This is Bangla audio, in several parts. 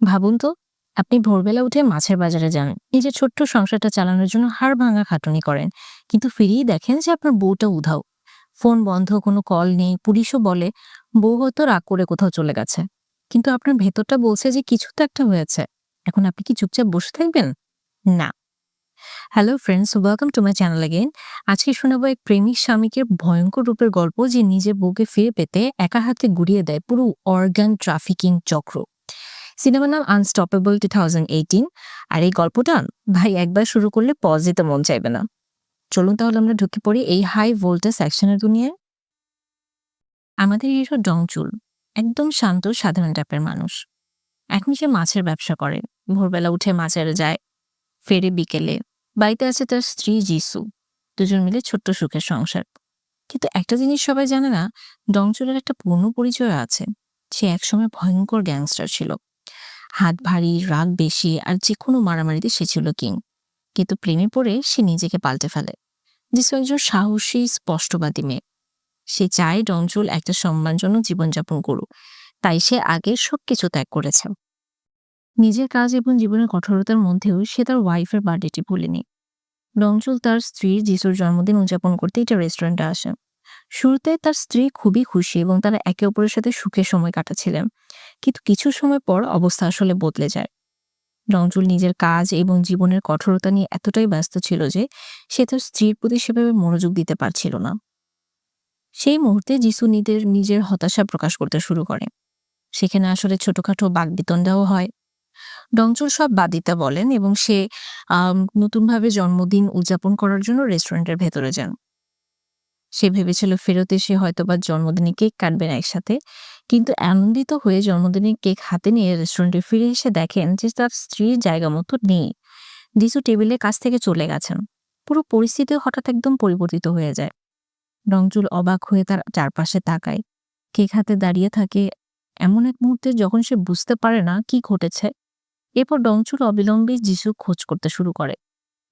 ভাবুন তো, আপনি ভোরবেলা উঠে মাছের বাজারে যান। নিজের ছোট্ট সংসারটা চালানোর জন্য হাড় ভাঙা খাটুনি করেন। কিন্তু ফিরিয়ে দেখেন যে আপনার বউটা উধাও। ফোন বন্ধ, কোনো কল নেই, পুলিশও বলে, বউ হয়তো রাগ করে কোথাও চলে গেছে। কিন্তু আপনার ভেতরটা বলছে যে কিছু তো একটা হয়েছে। এখন আপনি কি চুপচাপ বসে থাকবেন? না। Hello friends, welcome to my channel again আজকে শোনাবো এক প্রেমিক স্বামীকে ভয়ঙ্কর রূপের গল্প যে নিজের বউকে ফিরে পেতে একা হাতে গুড়িয়ে দেয় পুরো অর্গান ট্রাফিকিং চক্র। সিনেমার নাম আনস্টপেবল টু থাউজেন্ড আর এই গল্পটা ভাই একবার শুরু করলে পজ দিতে মন চাইবে না। চলুন তাহলে আমরা ঢুকে পড়ি এই হাই ভোল্টেজ অ্যাকশনের দুনিয়ায়। আমাদের হিরো ডংচুল একদম শান্ত, সাধারণ টাইপের মানুষ। এখন সে মাছের ব্যবসা করে। ভোরবেলা উঠে মাছের যায়, ফেরে বিকেলে। বাড়িতে আছে তার স্ত্রী জিসু। দুজন মিলে ছোট্ট সুখের সংসার। কিন্তু একটা জিনিস সবাই জানে না ডংচুলের একটা পূর্ণ পরিচয় আছে। সে একসময় ভয়ঙ্কর গ্যাংস্টার ছিল। হাত ভারী, রাগ বেশি আর যে কোনো মারামারিতে সে ছিল কিং। কিন্তু প্রেমে পড়ে সে নিজেকে পাল্টে ফেলে। জিসু একজন সাহসী, স্পষ্টবাদী মেয়ে। সে চায় ডংচুল একটা সম্মানজনক জীবনযাপন করুক। তাই সে আগে সবকিছু ত্যাগ করেছে। নিজের কাজ এবং জীবনের কঠোরতার মধ্যেও সে তার ওয়াইফের বার্থডেটি ভুলেনি। ডংচুল তার স্ত্রীর যিশুর জন্মদিন উদযাপন করতে এটা রেস্টুরেন্টে আসে। শুরুতে তার স্ত্রী খুবই খুশি এবং তারা একে অপরের সাথে সুখে সময় কাটাচ্ছিলেন। কিন্তু কিছু সময় পর অবস্থা আসলে বদলে যায়। ডংচুল নিজের কাজ এবং জীবনের কঠোরতা নিয়ে এতটাই ব্যস্ত ছিল যে সে তার স্ত্রীর প্রতি সেভাবে মনোযোগ দিতে পারছিল না। সেই মুহূর্তে যিশু নিজের নিজের হতাশা প্রকাশ করতে শুরু করে। সেখানে আসলে ছোটখাটো বাগবিতণ্ডাও হয়। ডংচুল সব বাদ দিতে বলেন এবং সে নতুনভাবে জন্মদিন উদযাপন করার জন্য রেস্টুরেন্টের ভেতরে যান। সে ভেবেছিল ফেরত এসে হয়তোবা জন্মদিনে কেক কাটবেন একসাথে। কিন্তু আনন্দিত হয়ে জন্মদিনের কেক হাতে নিয়ে রেস্টুরেন্টে ফিরে এসে দেখেন যে তার স্ত্রীর জায়গা মতো নেই। যিশু টেবিলের কাছ থেকে চলে গেছেন। পুরো পরিস্থিতি হঠাৎ একদম পরিবর্তিত হয়ে যায়। ডংচুল অবাক হয়ে তার চারপাশে তাকায়। কেক হাতে দাঁড়িয়ে থাকে। এমন এক মুহূর্তে যখন সে বুঝতে পারে না কি ঘটেছে, এরপর ডংচুল অবিলম্বে যিশু খোঁজ করতে শুরু করে।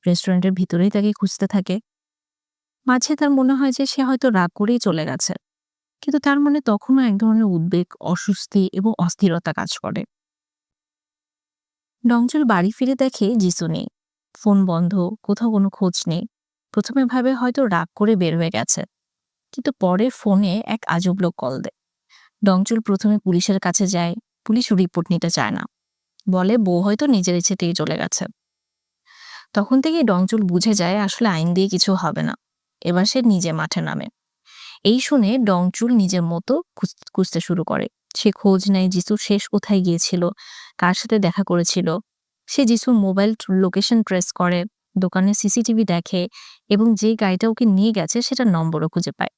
রেস্টুরেন্টের ভিতরেই তাকে খুঁজতে থাকে। মাঝে তার মনে হয় যে সে হয়তো রাগ করেই চলে গেছে। কিন্তু তার মনে তখনও এক ধরনের উদ্বেগ, অস্বস্তি এবং অস্থিরতা কাজ করে। ডংচুল বাড়ি ফিরে দেখে যিশু নেই। ফোন বন্ধ, কোথাও কোনো খোঁজ নেই। প্রথমে ভাবে হয়তো রাগ করে বের হয়ে গেছে। কিন্তু পরে ফোনে এক আজব লোক কল দেয়। ডংচুল প্রথমে পুলিশের কাছে যায়, পুলিশ রিপোর্ট নিতে চায় না। বলে, বউ হয়তো নিজের ইচ্ছেতেই চলে গেছে। তখন থেকেই ডংচুল বুঝে যায়, আসলে আইন দিয়ে কিছু হবে না। এবার সে নিজে মাঠে নামে। এই শুনে ডংচুল নিজের মতো খুঁজ- খুঁজতে শুরু করে। সে খোঁজ নেয় যিশু শেষ কোথায় গিয়েছিল, কার সাথে দেখা করেছিল। সে যিশুর মোবাইল লোকেশন ট্রেস করে দোকানে সিসিটিভি দেখে এবং যে গাড়িটা ওকে নিয়ে গেছে সেটার নম্বরও খুঁজে পায়।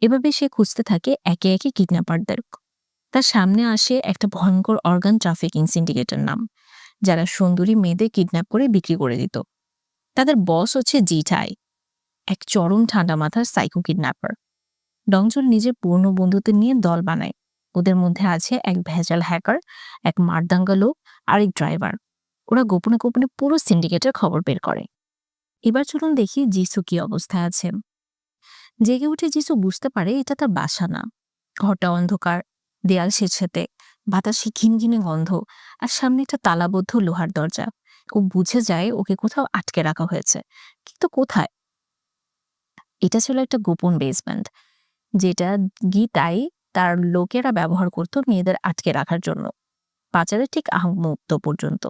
এভাবে সে খুঁজতে থাকে একে একে কিডন্যাপারদের। তার সামনে আসে একটা ভয়ঙ্কর অর্গান ট্রাফিকিং সিন্ডিকেটের নাম, যারা সুন্দরী মেয়েদের কিডন্যাপ করে বিক্রি করে দিত। তাদের বস হচ্ছে জিটাই এক চরম ঠান্ডা মাথার সাইকো কিডন্যাপার ডংচুল নিজের পুরনো বন্ধুদের নিয়ে দল বানায়। ওদের মধ্যে আছে এক ভেজাল হ্যাকার এক মারদাঙ্গা লোক আর এক ড্রাইভার ওরা গোপনে গোপনে পুরো সিন্ডিকেটের খবর বের করে। এবার চলুন দেখি যিসু কি অবস্থায় আছে। জেগে উঠে যিসু বুঝতে পারে এটা তার বাসা না। ঘরটা অন্ধকার, দেয়াল সেচেতে বাতাসে ঘিনঘিনে গন্ধ, আর সামনে একটা তালাবদ্ধ লোহার দরজা। ও বুঝে যায় ওকে কোথাও আটকে রাখা হয়েছে। কিন্তু কোথায়? এটা ছিল একটা গোপন বেসমেন্ট যেটা গীতাই তার লোকেরা ব্যবহার করত মেয়েদের আটকে রাখার জন্য। পাচারের ঠিক আহ মুহূর্ত পর্যন্ত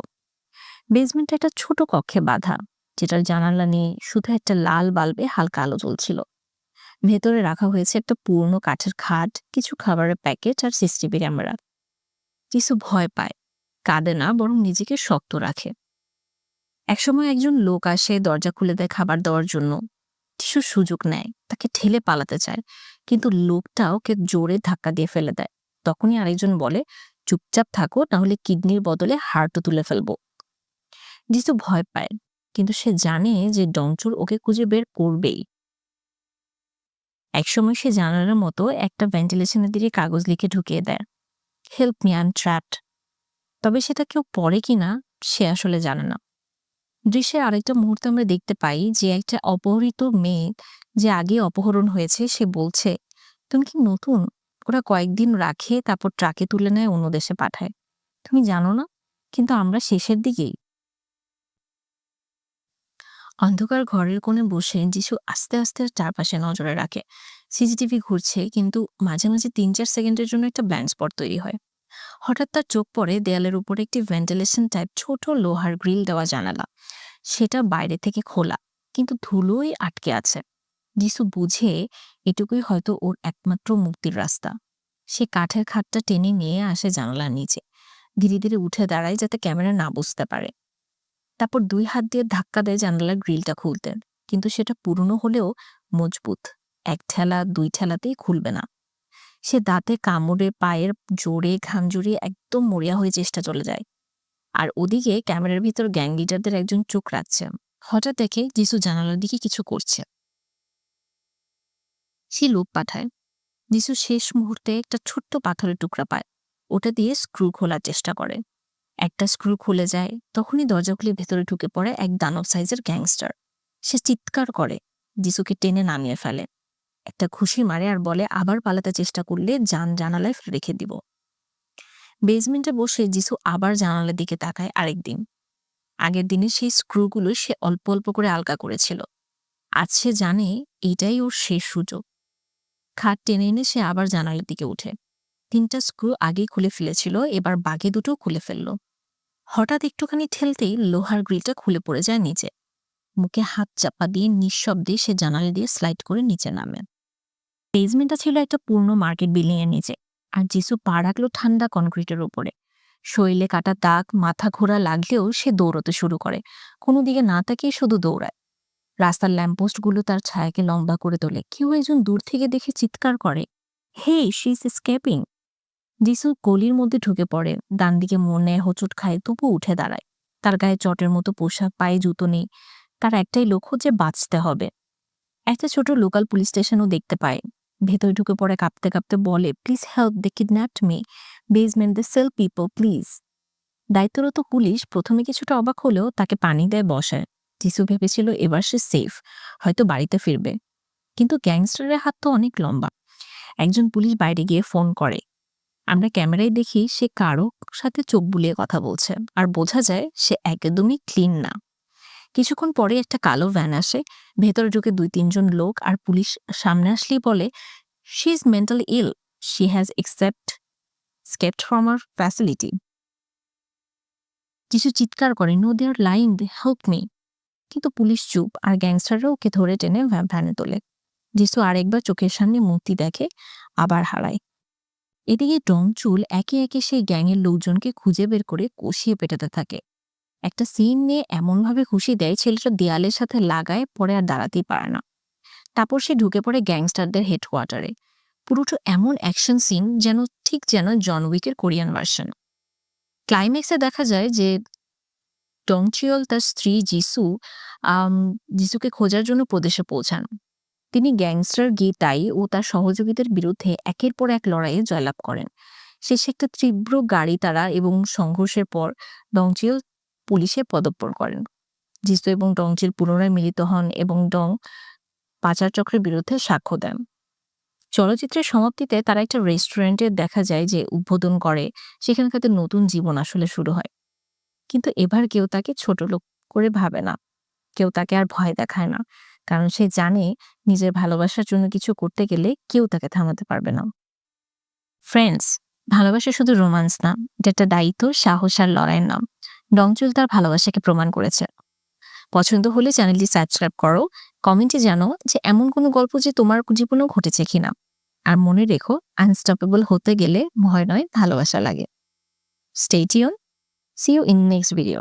বেসমেন্টটা একটা ছোট কক্ষে বাঁধা, যেটার জানালা নেই, শুধু একটা লাল বাল্বে হালকা আলো জ্বলছিল। ভেতরে রাখা হয়েছে একটা পুরনো কাঠের খাট, কিছু খাবারের প্যাকেট আর সিসিটিভি ক্যামেরা কিছু ভয় পায়, কাঁদে না, বরং নিজেকে শক্ত রাখে। একসময় একজন লোক আসে দরজা খুলে দেয় খাবার দেওয়ার জন্য। কিছু সুযোগ নেয়, তাকে ঠেলে পালাতে চায়। কিন্তু লোকটা ওকে জোরে ধাক্কা দিয়ে ফেলে দেয়। তখনই আরেকজন বলে, চুপচাপ থাকো তাহলে কিডনির বদলে হার্টও তুলে ফেলব। যিশু ভয় পায়, কিন্তু সে জানে যে ডংচুর ওকে খুঁজে বের করবেই। একসময় সে জানালার মতো একটা ভেন্টিলেশনের দিকে কাগজ লিখে ঢুকিয়ে দেয় হেল্প মি আন ট্র্যাপড তবে সেটা কেউ পড়ে কিনা সে আসলে জানে না। দৃশ্যের আরেকটা মুহূর্তে আমরা দেখতে পাই যে একটা অপহৃত মেয়ে যে আগে অপহরণ হয়েছে, সে বলছে, তুমি কি নতুন? ওরা কয়েকদিন রাখে, তারপর ট্রাকে তুলে নেয়, অন্য দেশে পাঠায়। তুমি জানো না? কিন্তু আমরা শেষের দিকেই। অন্ধকার ঘরের কোণে বসে যিশু আস্তে আস্তে চারপাশে নজরে রাখে। সিসিটিভি ঘুরছে, কিন্তু মাঝে মাঝে তিন চার সেকেন্ডের জন্য একটা ব্ল্যান্ড স্পট তৈরি হয়। হঠাৎ তার চোখ পড়ে দেয়ালের উপর একটি ভেন্টিলেশন টাইপ ছোট লোহার গ্রিল দেওয়া জানালা। সেটা বাইরে থেকে খোলা, কিন্তু ধুলোই আটকে আছে। যিশু বুঝে এটুকুই হয়তো ওর একমাত্র মুক্তির রাস্তা। সে কাঠের খাটটা টেনে নিয়ে আসে জানালার নিচে। ধীরে ধীরে উঠে দাঁড়ায় যাতে ক্যামেরা না বুঝতে পারে। তারপর দুই হাত দিয়ে ধাক্কা দেয় জানালার গ্রিলটা খুলতে, কিন্তু সেটা পুরনো হলেও মজবুত। এক ঠেলা, দুই ঠেলাতেই খুলবে না। সে দাঁতে কামড়ে, পায়ের জোরে ঘাম জড়িয়ে একদম মরিয়া হয়ে চেষ্টা চলে যায়। আর ওদিকে ক্যামেরার ভিতর গ্যাং লিডারদের একজন চোখ রাখছে। হঠাৎ দেখে যিশু জানালার দিকে কিছু করছে। সে লোক পাঠায়। যিশু শেষ মুহূর্তে একটা ছোট্ট পাথরের টুকরা পায়। ওটা দিয়ে স্ক্রু খোলার চেষ্টা করে। একটা স্ক্রু খুলে যায়, তখনই দরজা খুলে ভেতরে ঢুকে পড়ে এক দানব সাইজের গ্যাংস্টার। সে চিৎকার করে। যিশুকে টেনে নামিয়ে ফেলে। একটা খুশি মারে আর বলে, আবার পালাতে চেষ্টা করলে যান জানালায় রেখে দিব। বেজমেন্টে বসে যিশু আবার জানালার দিকে তাকায় আরেকদিন আগের দিনে সেই স্ক্রুগুলো সে অল্প অল্প করে আলগা করেছিল। আজ সে জানে এটাই ওর শেষ সুযোগ। খাট টেনে এনে সে আবার জানালার দিকে উঠে। তিনটা স্ক্রু আগেই খুলে ফেলেছিল, এবার বাগে দুটো খুলে ফেলল। হঠাৎ একটুখানি ঠেলতেই লোহার গ্রিলটা খুলে পড়ে যায় নিচে। মুখে হাত চাপা দিয়ে নিঃশব্দে সে জানালা দিয়ে স্লাইড করে নিচে নামে। বেজমেন্টটা ছিল একটা পূর্ণ মার্কেট বিল্ডিং এর নিচে। আর যিশু পা রাখল ঠান্ডা কনক্রিটের উপরে। শরীরে কাটা দাগ, মাথা ঘোরা লাগলেও সে দৌড়তে শুরু করে। কোনো দিকে না তাকিয়ে শুধু দৌড়ায়। রাস্তার ল্যাম্পপোস্টগুলো তার ছায়াকে লম্বা করে তোলে। কেউ একজন দূর থেকে দেখে চিৎকার করে, হে শি ইজ স্কেপিং যিশু গলির মধ্যে ঢুকে পড়ে। ডান দিকে মনে হোঁচট খায় তবু উঠে দাঁড়ায়। তার গায়ে চটের মতো পোশাক, পায়ে জুতো নেই। তার একটাই লক্ষ্য যে বাঁচতে হবে। একটা ছোট লোকাল পুলিশ স্টেশনও দেখতে পায়। ভেতরে ঢুকে পড়ে কাঁপতে কাঁপতে বলে please help they kidnapped me basement the cell people please দায়িত্বরত পুলিশ প্রথমে কিছুটা অবাক হলেও তাকে পানি দেয় বসায় যিশু ভেবেছিল এবার সে সেফ হয়তো বাড়িতে ফিরবে। কিন্তু গ্যাংস্টারের হাত তো অনেক লম্বা। একজন পুলিশ বাইরে গিয়ে ফোন করে। আমরা ক্যামেরায় দেখি সে কারও সাথে চোখ বুলিয়ে কথা বলছে। আর বোঝা যায় সে একদমই ক্লিন না। কিছুক্ষণ পরে একটা কালো ভ্যান আসে। ভেতরে ঢুকে দুই তিনজন লোক আর পুলিশ সামনে আসলেই বলে she is mentally ill she has escaped from our facility কিছু চিৎকার করে no they're lying they help me কিন্তু পুলিশ চুপ আর গ্যাংস্টাররা ওকে ধরে টেনে ভ্যানে তোলে। যিশু আরেকবার চোখের সামনে মূর্তি দেখে, আবার হারায়। এদিকে ডং চুল একে একে সেই গ্যাংয়ের লোকজনকে খুঁজে বের করে কষিয়ে পেটাতে থাকে। একটা সিন নিয়ে এমনভাবে খুশি দেয় ছেলেটা দেয়ালের সাথে লাগায় পরে আর দাঁড়াতেই পারে না। তারপর সে ঢুকে পড়ে গ্যাংস্টারদের হেডকোয়ার্টারে পুরোটা এমন অ্যাকশন সিন যেন ঠিক যেন জন উইকের কোরিয়ান ভার্সন ক্লাইম্যাক্সে দেখা যায় যে ডংচিয়ল তার স্ত্রী যিসু যিসুকে খোঁজার জন্য প্রদেশে পৌঁছান। তিনি গ্যাংস্টার গীতাই ও তার সহযোগীদের বিরুদ্ধে একের পর এক লড়াইয়ে জয়লাভ করেন। শেষে একটা তীব্র গাড়ি তারা এবং সংঘর্ষের পর ডংচিল পুলিশে পদপ্পর করেন। জিসু এবং ডং ডংচিল পুনরায় মিলিত হন এবং ডং পাচার চক্রের বিরুদ্ধে সাক্ষ্য দেন। চলচ্চিত্রের সমাপ্তিতে তারা একটা রেস্টুরেন্টে দেখা যায় যে উদ্বোধন করে সেখানে তাদের নতুন জীবন আসলে শুরু হয়। কিন্তু এবার কেউ তাকে ছোট লোক করে ভাবে না। কেউ তাকে আর ভয় দেখায় না। কারণ সে জানে নিজের ভালোবাসার জন্য কিছু করতে গেলে কেউ তাকে থামাতে পারবে না। ফ্রেন্ডস ভালোবাসা শুধু রোমান্স না, এটা একটা দায়িত্ব, সাহস আর লড়াইয়ের নাম। ডংচুল তার ভালোবাসাকে প্রমাণ করেছে। পছন্দ হলে চ্যানেলটি সাবস্ক্রাইব করো, কমেন্টে জানো যে এমন কোনো গল্প যে তোমার জীবনেও ঘটেছে কিনা। আর মনে রেখো আনস্টপেবল হতে গেলে ভয় নয়, ভালোবাসা লাগে। Stay tuned see you in next video